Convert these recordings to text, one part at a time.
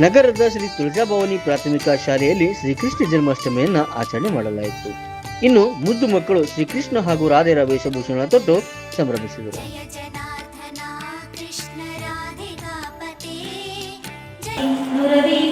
ನಗರದ ಶ್ರೀ ತುಳಜಾಭವಾನಿ ಪ್ರಾಥಮಿಕ ಶಾಲೆಯಲ್ಲಿ ಶ್ರೀಕೃಷ್ಣ ಜನ್ಮಾಷ್ಟಮಿಯನ್ನ ಆಚರಣೆ ಮಾಡಲಾಯಿತು. ಇನ್ನು ಮುದ್ದು ಮಕ್ಕಳು ಶ್ರೀಕೃಷ್ಣ ಹಾಗೂ ರಾಧೆರ ವೇಷಭೂಷಣ ತೊಟ್ಟು ಸಂಭ್ರಮಿಸಿದರು. जय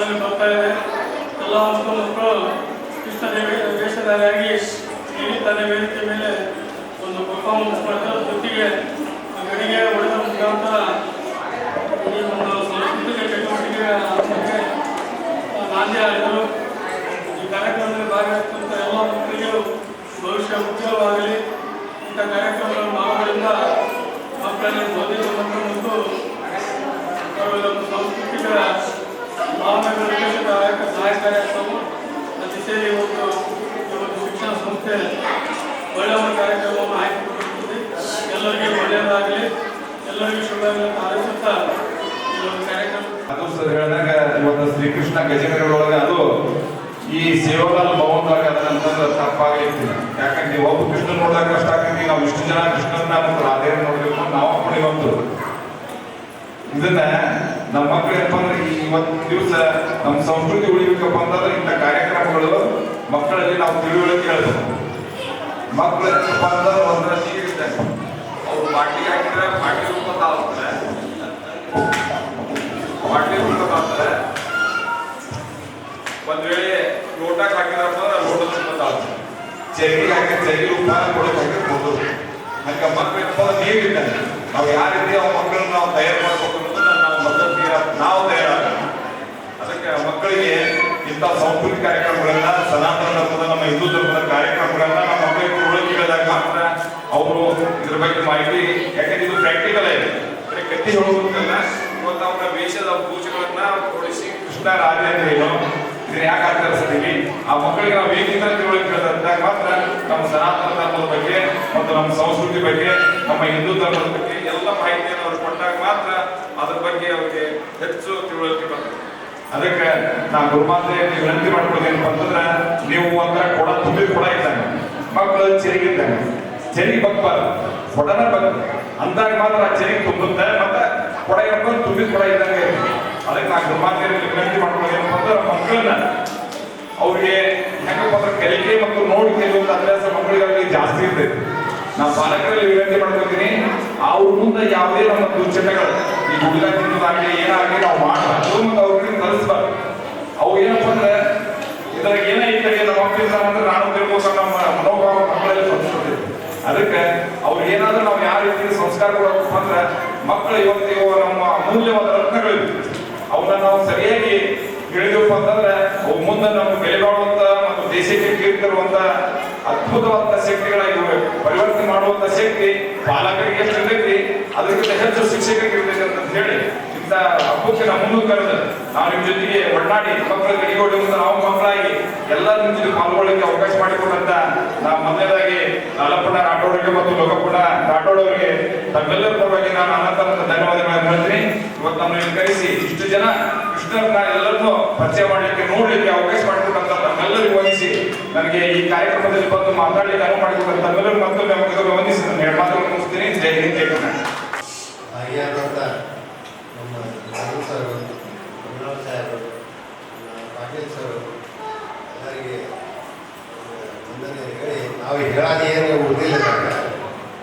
ನಮ್ಮಲ್ಲಿ ಬರ್ತಾ ಇದೆ. ಎಲ್ಲ ಮಕ್ಕಳು ಕೃಷ್ಣ ವೇಷಧಾರಿಯಾಗಿ ತಲೆ ವೇದಿಕೆ ಮೇಲೆ ಒಂದು ಪರ್ಫಾರ್ಮೆನ್ಸ್ ಮಾಡ್ತಾರೆ ಜೊತೆಗೆ ಗಡಿಗೆ ಹೊಡೆದ ಮುಖಾಂತರ ಈ ಒಂದು ಸಾಂಸ್ಕೃತಿಕ ಚಟುವಟಿಕೆ ನಾಂದಿ ಆಡಿದರು ಈ ಕಾರ್ಯಕ್ರಮದಲ್ಲಿ ಭಾಗವಹಿಸಿದಂಥ ಎಲ್ಲ ಮಕ್ಕಳಿಗೂ ಭವಿಷ್ಯ ಉದ್ಯೋಗವಾಗಲಿ ಇಂಥ ಕಾರ್ಯಕ್ರಮಗಳನ್ನು ಮಾಡೋದ್ರಿಂದ ಮಕ್ಕಳಲ್ಲಿ ಬೌದ್ಧಿಕ ಮತ್ತು ಅವರ ಒಂದು ಸಾಂಸ್ಕೃತಿಕ ವಿಕಸಿತ ಸಹಾಯಕಾರಿಯಾಗ್ತವೆ ಆ ದಿಸೆಯಲ್ಲಿ ಇವತ್ತು ಈ ಒಂದು ಶಿಕ್ಷಣ ಸಂಸ್ಥೆ ಒಳ್ಳೆಯ ಒಂದು ಕಾರ್ಯಕ್ರಮವನ್ನು ಆಯ್ಕೆ ಎಲ್ಲರಿಗೂ ಒಳ್ಳೆಯದಾಗಲಿ ಎಲ್ಲರಿಗೂ ಶುಭ ಹಾರೈಸುತ್ತಾ ಈ ಒಂದು ಕಾರ್ಯಕ್ರಮ ಸರ್, ಹೇಳಿದಾಗ ಇವತ್ತು ಶ್ರೀಕೃಷ್ಣ ಒಳಗೆ ಅದು ಈ ಸೇವಾಲಾಲ್ ಭವನದಾಗ ಅದನ್ನಂತಂದ್ರೆ ತಪ್ಪಾಗೈತಿ ಯಾಕಂದ್ರೆ ಒಬ್ಬ ಕೃಷ್ಣ ನೋಡಿದಾಗ ಕಷ್ಟ ಆಗ್ತೈತಿ ನಾವು ಇಷ್ಟು ಜನ ಕೃಷ್ಣನ ಮತ್ತು ರಾಧೆಯನ್ನ ನೋಡ್ಬೇಕು ನಾವು ಕೂಡ ಒಂದು ಇದನ್ನ ನಮ್ಮ ಮಕ್ಕಳು ಏನಪ್ಪ ಅಂದ್ರೆ ಈ ಇವತ್ತು ದಿವಸ ನಮ್ಮ ಸಂಸ್ಕೃತಿ ಉಳಿಬೇಕಪ್ಪ ಅಂತಂದ್ರೆ ಇಂಥ ಕಾರ್ಯಕ್ರಮಗಳು ಮಕ್ಕಳಲ್ಲಿ ನಾವು ತಿಳುವಳಿಕೆ ಹೇಳ್ಬೇಕು. ಮಕ್ಕಳು ಏನಪ್ಪ ಅಂತಂದ್ರೆ ಒಂದರ ನೀರಿದ್ದಾಗ ಅವ್ರು ಬಾಟ್ಲಿ ಹಾಕಿದ್ರೆ ಬಾಟ್ಲಿ ರೂಪದ ಆಗ್ತಾರೆ. ಬಾಟ್ಲಿ ರೂಪದ ಆಗ್ತಾರೆ. ಒಂದ್ ವೇಳೆ ಲೋಟಕ್ಕೆ ಹಾಕಿದ್ರಪ್ಪ ಅಂದ್ರೆ ಲೋಟದ ರೂಪದ ಆಗ್ತಾರೆ ಚೆರಿಗೆ ಹಾಕಿ ಚರಿ ರೂಪ ಕೊಡೋಕೆ ಹಾಕಿರ್ಬೋದು ಹಂಗ ಮಕ್ಕಳು ಏನಪ್ಪ ನಾವು ಯಾವ ಅವ್ರ ಮಕ್ಕಳನ್ನ ನಾವು ತಯಾರು ಮಾಡ್ಬೇಕು ಅಂತ ನಾವು ಮೊದಲು ನಾವು ಮಕ್ಕಳಿಗೆ ಇಂಥ ಸಾಂಸ್ಕೃತಿಕ ಕಾರ್ಯಕ್ರಮಗಳನ್ನ, ಸನಾತನ ಧರ್ಮದ ನಮ್ಮ ಹಿಂದೂ ಧರ್ಮದ ಕಾರ್ಯಕ್ರಮಗಳನ್ನ ನಮ್ಮ ಮಕ್ಕಳಿಗೆ ತಿಳುವಳಿಕೆ ಕೇಳಿದಾಗ ಮಾತ್ರ ಅವರು ಇದ್ರ ಬಗ್ಗೆ ಮಾಹಿತಿ ಯಾಕಂದ್ರೆ ಇದು ಪ್ರಾಕ್ಟಿಕಲ್ ಇದೆ ಕತ್ತಿ ಹೇಳೋದಕ್ಕಲ್ಲ ಇವತ್ತು ಅವರ ವೇಷದ ಪೂಜೆಗಳನ್ನ ಕೊಡಿಸಿ ಕೃಷ್ಣ ರಾಜ ಅಂದ್ರೆ ಏನು ಇದನ್ನ ಯಾಕೆ ಆಚರಿಸ್ತೀವಿ ಆ ಮಕ್ಕಳಿಗೆ ನಾವು ಹೇಗಿಂದ ತಿಳುವಳಿಕೆ ಕೇಳಿದಾಗ ಮಾತ್ರ ನಮ್ಮ ಸನಾತನ ಧರ್ಮದ ಬಗ್ಗೆ ಮತ್ತು ನಮ್ಮ ಸಂಸ್ಕೃತಿ ಬಗ್ಗೆ, ನಮ್ಮ ಹಿಂದೂ ಧರ್ಮದ ಬಗ್ಗೆ ಎಲ್ಲ ಮಾಹಿತಿಯನ್ನು ಅವ್ರು ಕೊಟ್ಟಾಗ ಮಾತ್ರ ಅದ್ರ ಬಗ್ಗೆ ಅವರಿಗೆ ಹೆಚ್ಚು ತಿಳುವಳಿಕೆ ಬರ್ತದೆ ಅದಕ್ಕೆ ನಾ ಗುರುಮಾತೆ ವಿನಂತಿ ಮಾಡ್ಕೊಳ್ತೀನಿ ಅಂತಂದ್ರೆ ನೀವು ಅಂದ್ರೆ ಕೊಡ ತುಂಬಿ ಕೊಡ ಇದ್ದಂಗೆ ಮಕ್ಕಳು ಚೆರಿಗಿದ್ದಂಗೆ ಚೆರಿಗೆ ಬಗ್ಬಾರ್ದು ಕೊಡನ ಬಗ್ ಅಂದಾಗ ಮಾತ್ರ ಆ ಚೆರಿಗೆ ತುಂಬುತ್ತೆ, ಮತ್ತೆ ಕೊಡ ಇಟ್ಕೊಂಡು ತುಂಬಿ ಕೊಡ ಇದ್ದಂಗೆ. ಅದಕ್ಕೆ ನಾ ಗುರುಮಾತೆ ವಿನಂತಿ ಮಾಡ್ಕೊಳ್ತೀನಿ ಅಂತಂದ್ರೆ ಮಕ್ಕಳನ್ನ ಅವ್ರಿಗೆ ಹೆಂಗಪ್ಪ ಅಂದ್ರೆ ಕಲಿಕೆ ಮತ್ತು ನೋಡಿ ಕಲಿಯುವಂತ ಅಭ್ಯಾಸ ಮಕ್ಕಳಿಗಾಗಿ ಜಾಸ್ತಿ ಇರ್ತೈತಿ. ನಾ ಪಾಲಕರಲ್ಲಿ ವಿನಂತಿ ಮಾಡ್ಕೊತೀನಿ ಅವ್ರ ಮುಂದೆ ಯಾವುದೇ ನಮ್ಮ ದುಶ್ಚಟಗಳು ಈ ತಿನ್ನೋದಾಗ್ಲಿ ಏನಾಗಲಿ ನಾವು ಮಾಡಬಾರ್ದು ಮತ್ತು ಅವ್ರಿಗೆ ಕಲಿಸ್ಬಾರ್ದು ಅವು ಏನಪ್ಪ ಅಂದ್ರೆ ಇದ್ರಾಗ ನಮ್ಮ ಮಕ್ಕಳಿಂದ ಅಂದ್ರೆ ನಾನು ತಿಳ್ಬೇಕು ನಮ್ಮ ಮನೋಭಾವ ಮಕ್ಕಳಲ್ಲಿ ಅದಕ್ಕೆ ಅವ್ರು ಏನಾದ್ರೂ ನಾವು ಯಾವ ರೀತಿ ಸಂಸ್ಕಾರ ಕೊಡಬೇಕು ಅಂದ್ರೆ ಮಕ್ಕಳು ನಮ್ಮ ಅಮೂಲ್ಯವಾದ ರತ್ನಗಳಿವೆ ಅವನ್ನ ನಾವು ಸರಿಯಾಗಿ ತಿಳಿದಪ್ಪ ಅಂತಂದ್ರೆ ಅವು ಮುಂದೆ ನಮ್ಮ ಬೆಲೆ ಮತ್ತು ದೇಶಕ್ಕೆ ಕೀರ್ತಿ ತರುವಂತ ಅದ್ಭುತವಾದ ಶಕ್ತಿಗಳಾಗಿವೆ ಪರಿವರ್ತನೆ ಮಾಡುವಂತ ಶಕ್ತಿ ಪಾಲಕರಿಗೆ ಎಷ್ಟು ಇರ್ತೈತಿ, ಅದಕ್ಕಿಂತ ಹೆಚ್ಚು ಶಿಕ್ಷಕರಿಗೆ ಇರ್ತೈತಿ ಅಂತ ಹೇಳಿ ಇಂತ ಹಬ್ಬಕ್ಕೆ ಮುಂದೆ ಕರೆದು ನಾವು ನಿಮ್ಮ ಜೊತೆಗೆ ಒಡನಾಡಿ ಮಕ್ಕಳ ಮುಂದೆ ನಾವು ಮಕ್ಕಳಾಗಿ ಎಲ್ಲ ನಿಮ್ ಜೊತೆ ಪಾಲ್ಗೊಳ್ಳಕ್ಕೆ ಅವಕಾಶ ಮಾಡಿಕೊಟ್ಟಂತ ನಾವು ಮೊದಲನೇದಾಗಿ ನಾಲಪ್ಪಣ್ಣ ರಾಠೋಡರಿಗೆ ಮತ್ತು ಲೋಕಪ್ಪಣ್ಣ ರಾಠೋಡ್ ಅವರಿಗೆ ತಮ್ಮೆಲ್ಲರ ಪರವಾಗಿ ನಾನು ಅನಂತ ಧನ್ಯವಾದಗಳನ್ನು ಹೇಳ್ತೀನಿ. ಇವತ್ತು ನಮ್ಮನ್ನು ಕರೆಸಿ ಇಷ್ಟು ಜನ ಕೃಷ್ಣರನ್ನ ಎಲ್ಲರನ್ನೂ ಪರಿಚಯ ಮಾಡಲಿಕ್ಕೆ, ನೋಡ್ಲಿಕ್ಕೆ ಅವಕಾಶ ಮಾಡಿಕೊಟ್ಟಂತ ತಮ್ಮೆಲ್ಲರಿಗೂ ವಂದಿಸಿ. ನನಗೆ ಈ ಕಾರ್ಯಕ್ರಮದಲ್ಲಿ ಬಂದು ಮಾತಾಡಲಿಕ್ಕೆ ಅನುವು ಮಾಡಿಕೊಟ್ಟಂತ ತಮ್ಮೆಲ್ಲರಿಗೂ ಮತ್ತೊಮ್ಮೆ ಅವಕಾಶ ವಂದಿಸಿ. ನನ್ನ ಮಾತುಗಳನ್ನು ಮುಗಿಸ್ತೀನಿ. ಜೈ ಹಿಂದ್, ಜೈ ನಮ್ಮ ಧರ್ಮ ಸರ್ ಕಮಲಾಳ್ ಸಾಹೇಬರು ಪಾಟೀಲ್ ಸರ್ ಎಲ್ಲರಿಗೆ ವಂದನೆ ಹೇಳಿ, ನಾವು ಹೇಳಾದ ಏನು ಉಳಿದಿಲ್ಲ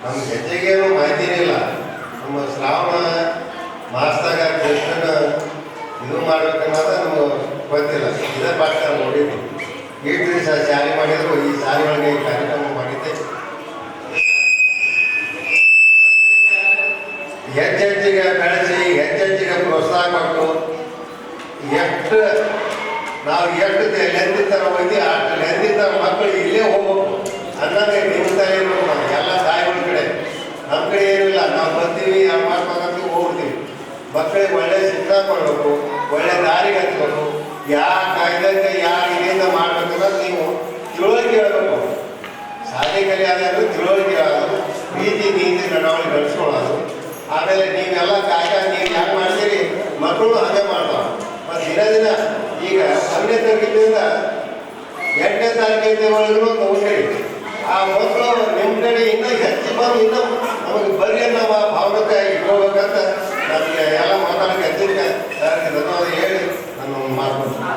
ನಮ್ಮ ಹೆಜ್ಜೆಗೇನು ಮಾಹಿತಿನೇ ಇಲ್ಲ. ನಮ್ಮ ಶ್ರಾವಣ ಮಾಸದಾಗ ಕೃಷ್ಣನ ಇದು ಮಾಡ್ಬೇಕನ್ನೋದು ನಮ್ಗೆ ಗೊತ್ತಿಲ್ಲ. ಇದೇ ಪಾಠ ನೋಡಿದ್ವಿ ಈ ದಿವಸ ಶಾಲೆ ಮಾಡಿದ್ರು, ಈ ಶಾಲೆ ಒಳಗೆ ಈ ಕಾರ್ಯಕ್ರಮ ಮಾಡಿದ್ದೆ. ಹೆಚ್ಚೆಚ್ಚಿಗೆ ಬೆಳೆಸಿ ಹೆಚ್ಚೆಚ್ಚಿಗೆ ಪ್ರೋತ್ಸಾಹ ಕೊಟ್ಟು, ಎಷ್ಟು ನಾವು ಎಷ್ಟು ಲೆಂದಿತರ ಹೋಗಿ ಅಷ್ಟು ಲೆಂದಿತರ ಮಕ್ಕಳು ಇಲ್ಲೇ ಹೋಗ್ಬೇಕು. ಅನ್ನೋದೇ ತಲೆ ಇರ್ಬೇಕು ಎಲ್ಲ ತಾಯಿಗಳ ಕಡೆ. ನಮ್ಮ ಕಡೆ ಏನಿಲ್ಲ ನಾವು ಬರ್ತೀವಿ ಯಾವ ಮಾಡ್ಬೇಕಂತ ಹೋಗ್ತೀವಿ. ಮಕ್ಕಳಿಗೆ ಒಳ್ಳೆ ಶಿಕ್ಷಣ ಕೊಡಬೇಕು, ಒಳ್ಳೆ ದಾರಿಗೆ ಹತ್ಬೇಕು ಯಾವ ಕಾಯ್ದೆ ಯಾರ ಇದರಿಂದ ಮಾಡ್ಬೇಕು ಅನ್ನೋದು ನೀವು ತಿಳುವಳಿಕೆ ಹೇಳ್ಬೇಕು ಶಾಲೆ ಆದರೂ ತಿಳುವಳಿಕೆ ಹೇಳೋದು ನೀತಿ ನೀತಿ ನಡವಳಿಕೆ ಬೆಳೆಸ್ಕೊಳ್ಳೋದು. ಆಮೇಲೆ ನೀವೆಲ್ಲ ಕಾಯ್ದ ನೀವು ಯಾಕೆ ಮಾಡ್ತೀರಿ? ಮಕ್ಕಳು ಹಾಗೆ ಮಾಡ್ತಾವೆ ಮತ್ತು ದಿನ ದಿನ ಈಗ ಒಂದನೇ ತರಗತಿಯಿಂದ ಎಂಟನೇ ತರಗತಿ ಒಳಗೂ ತಗೊಂಡ್ರಿ ಆ ಮಕ್ಕಳು ನಿಮ್ಮ ಕಡೆ ಇನ್ನೂ ಹೆಚ್ಚು ಬಂದು ಇನ್ನೂ ನಮಗೆ ಬರೀ ಅನ್ನೋ ಭಾವನೆ ಇಟ್ಕೋಬೇಕಂತ ನಮಗೆ ಎಲ್ಲ ಮಾತಾಡಕ್ಕೆ ಹೆಚ್ಚಿನ no.